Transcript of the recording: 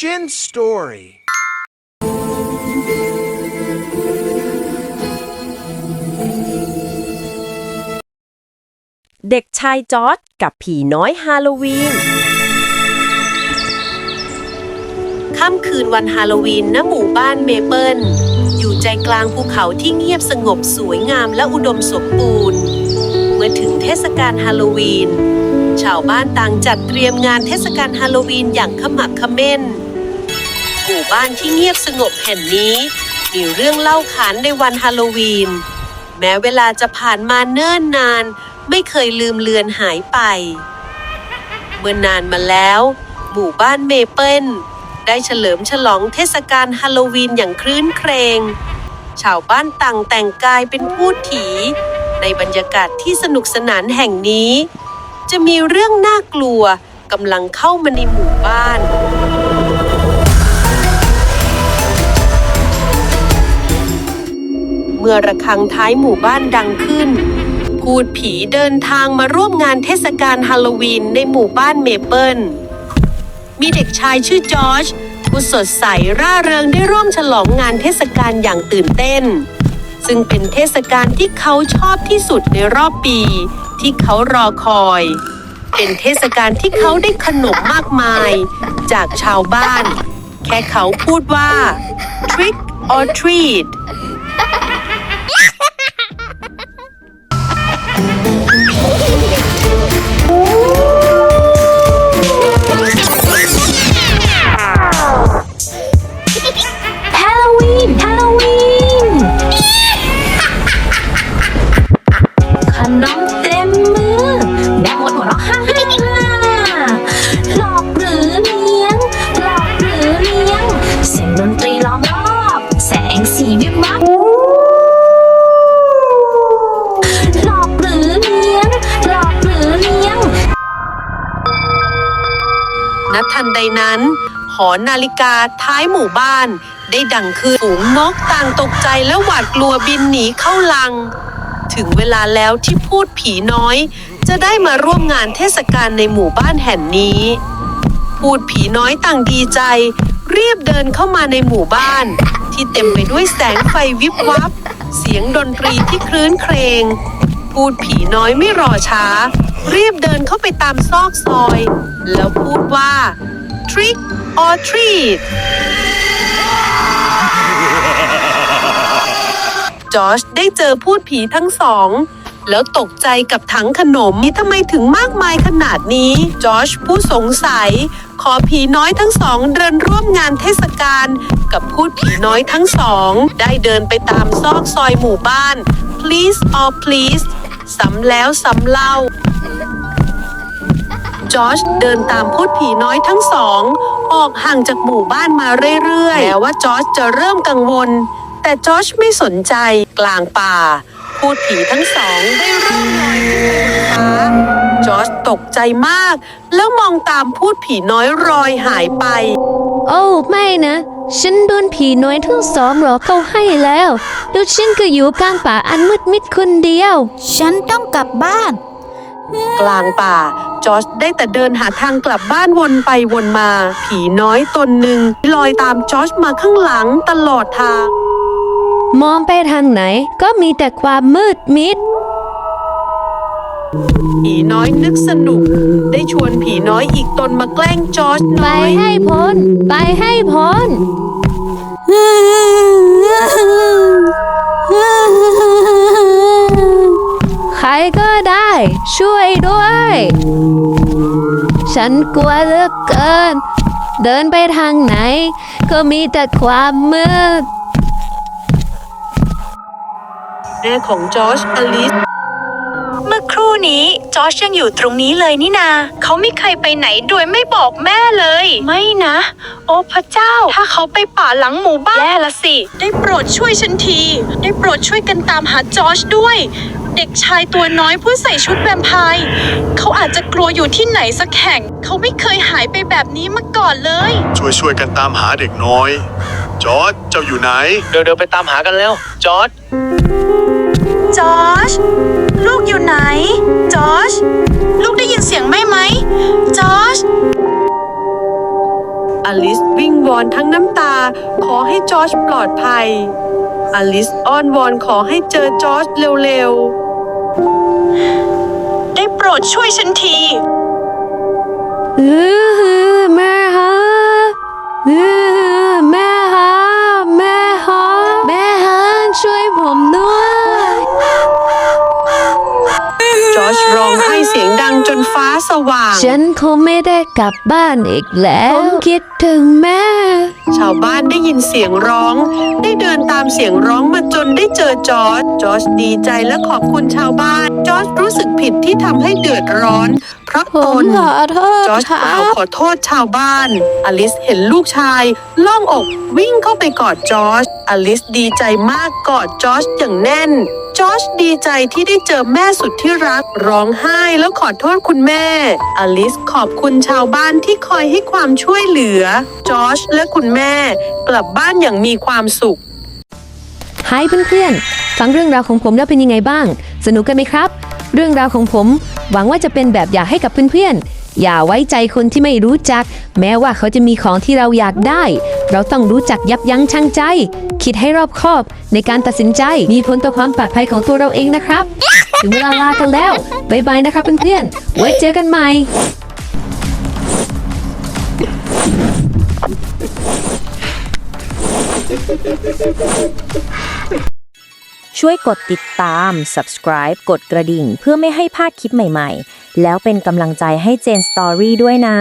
Jin's story. เด็กชายจอร์ดกับผีน้อยฮาโลวีนค่ำคืนวันฮาโลวีนณหมู่บ้านเมเปิลอยู่ใจกลางภูเขาที่เงียบสงบสวยงามและอุดมสมบูรณ์ เมื่อถึงเทศกาลฮาโลวีน ชาวบ้านต่างจัดเตรียมงานเทศกาลฮาโลวีนอย่างขมักเขม้น หมู่บ้านที่เงียบสงบแห่งนี้ มีเรื่องเล่าขานในวันฮาโลวีน แม้เวลาจะผ่านมาเนิ่นนาน ไม่เคยลืมเลือนหายไป เมื่อนานมาแล้ว หมู่บ้านเมเปิลได้เฉลิมฉลองเทศกาลฮาโลวีนอย่างครื้นเครงชาวบ้านต่างแต่งกายเป็นพูดผี ในบรรยากาศที่สนุกสนานแห่งนี้ จะมีเรื่องน่ากลัวกำลังเข้ามาในหมู่บ้าน มื่อระฆังท้ายหมู่บ้านดังขึ้น พูดผีเดินทางมาร่วมงานเทศกาลฮาโลวีนในหมู่บ้านเมเปิลมีเด็กชายชื่อจอร์จผู้สดใสร่าเริงได้ร่วมฉลองงานเทศกาลอย่างตื่นเต้น ซึ่งเป็นเทศกาลที่เขาชอบที่สุดในรอบปี ที่เขารอคอย เป็นเทศกาลที่เขาได้ขนมมากมาย จากชาวบ้าน แค่เขาพูดว่า trick or treat ทันใดนั้น หอนาฬิกาท้ายหมู่บ้าน ได้ดังขึ้นฝูงนกต่างตกใจและหวาดกลัวบินหนีเข้าลัง ถึงเวลาแล้วที่พูดผีน้อย จะได้มาร่วมงานเทศกาลในหมู่บ้านแห่งนี้ พูดผีน้อยต่างดีใจ รีบเดินเข้ามาในหมู่บ้าน ที่เต็มไปด้วยแสงไฟวิบวับ เสียงดนตรีที่คลื้นเครง พูดผีน้อยไม่รอช้า รีบเดินเข้าไปตามซอกซอย แล้วพูดว่า trick or treat จอร์จได้เจอพูดผีทั้งสอง แล้วตกใจกับถังขนมนี่ทำไมถึงมากมายขนาดนี้ จอร์จผู้สงสัย ขอผีน้อยทั้งสองเดินร่วมงานเทศกาลกับพูดผีน้อยทั้งสอง ได้เดินไปตามซอกซอยหมู่บ้าน please or please ซ้ำแล้วซ้ำเล่า จอร์จเดินตามพูดผีน้อยทั้งสอง ออกห่างจากหมู่บ้านมาเรื่อยๆแม้ว่าจอร์จจะเริ่มกังวล แต่จอร์จไม่สนใจกลางป่า พูดผีทั้งสองได้เริ่มลอยขึ้นไปบนฟ้าจอร์จตกใจมาก แล้วมองตามพูดผีน้อยรอยหายไป โอ้ไม่นะ ฉันโดนผีน้อยทั้งสองหลอกเข้าให้แล้วแล้วฉันก็อยู่กลางป่าอันมืดมิดคนเดียว ฉันต้องกลับบ้าน กลางป่า จอร์จได้แต่เดินหาทางกลับบ้านวนไปวนมา ผีน้อยตนหนึ่งลอยตามจอร์จมาข้างหลังตลอดทาง มองไปทางไหนก็มีแต่ความมืดมิด ผีน้อยนึกสนุก ได้ชวนผีน้อยอีกตนมาแกล้งจอร์จไปน้อย ให้พ้น ไปให้พ้น ช่วยด้วย ฉันกลัวเหลือเกิน เดินไปทางไหน ก็มีแต่ความมืด แม่ของจอร์จอลิส นี้จอร์จยังอยู่ตรงนี้เลยนี่นา เขาไม่เคยไปไหนโดยไม่บอกแม่เลย ไม่นะ โอ้พระเจ้า ถ้าเขาไปป่าหลังหมู่บ้านแย่ละสิ ได้โปรดช่วยฉันที ได้โปรดช่วยกันตามหาจอร์จด้วย เด็กชายตัวน้อยผู้ใส่ชุดแวมไพร์เขาอาจจะกลัวอยู่ที่ไหนสักแห่ง เขาไม่เคยหายไปแบบนี้มาก่อนเลย ช่วยช่วยกันตามหาเด็กน้อย จอร์ดเจ้าอยู่ไหน เดี๋ยวเดี๋ยวไปตามหากันแล้ว จอร์ดจอร์จ ลูกอยู่ไหน จอร์จลูกได้ยินเสียงแม่ไหม จอร์จอลิสวิ่งวอนทั้งน้ำตา ขอให้จอร์จปลอดภัย อลิสอ้อนวอนขอให้เจอจอร์จเร็วได้โปรดช่วยฉันที เออแม่ฮะเออ ฉันคงไม่ได้กลับบ้านอีกแล้วผมคิดถึงแม่ ชาวบ้านได้ยินเสียงร้อง ได้เดินตามเสียงร้องมาจนได้เจอจอร์จจอร์จดีใจและขอบคุณชาวบ้าน จอร์จรู้สึกผิดที่ทำให้เดือดร้อน เพราะผตมน ขอโทษจอร์จครักล่าวบ ขอโทษชาวบ้าน อลิสเห็นลูกชายโล่งอกวิ่งเข้าไปกอดจอร์จ อลิสดีใจมากกอดจอร์จอย่างแน่น จอร์จดีใจที่ได้เจอแม่สุดที่รัก ร้องไห้แล้วขอโทษคุณแม่ อลิสขอบคุณชาวบ้านที่คอยให้ความช่วยเหลือ จอร์จและคุณแม่ กลับบ้านอย่างมีความสุขไฮเพื่อนๆฟังเรื่องราวของผมแล้วเป็นยังไงบ้าง สนุกกันไหมครับ เรื่องราวของผม หวังว่าจะเป็นแบบอย่างให้กับเพื่อนๆ อย่าไว้ใจคนที่ไม่รู้จัก แม้ว่าเขาจะมีของที่เราอยากได้ เราต้องรู้จักยับยั้งชั่งใจ คิดให้รอบคอบในการตัดสินใจ มีผลต่อความปลอดภัยของตัวเราเองนะครับ ถึงเวลาลากันแล้วบ๊ายบายนะครับเพื่อนๆไว้เจอกันใหม่ช่วยกดติดตาม subscribe กดกระดิ่ง เพื่อไม่ให้พลาดคลิปใหม่ ๆ แล้วเป็นกำลังใจให้เจนสตอรี่ด้วยนะ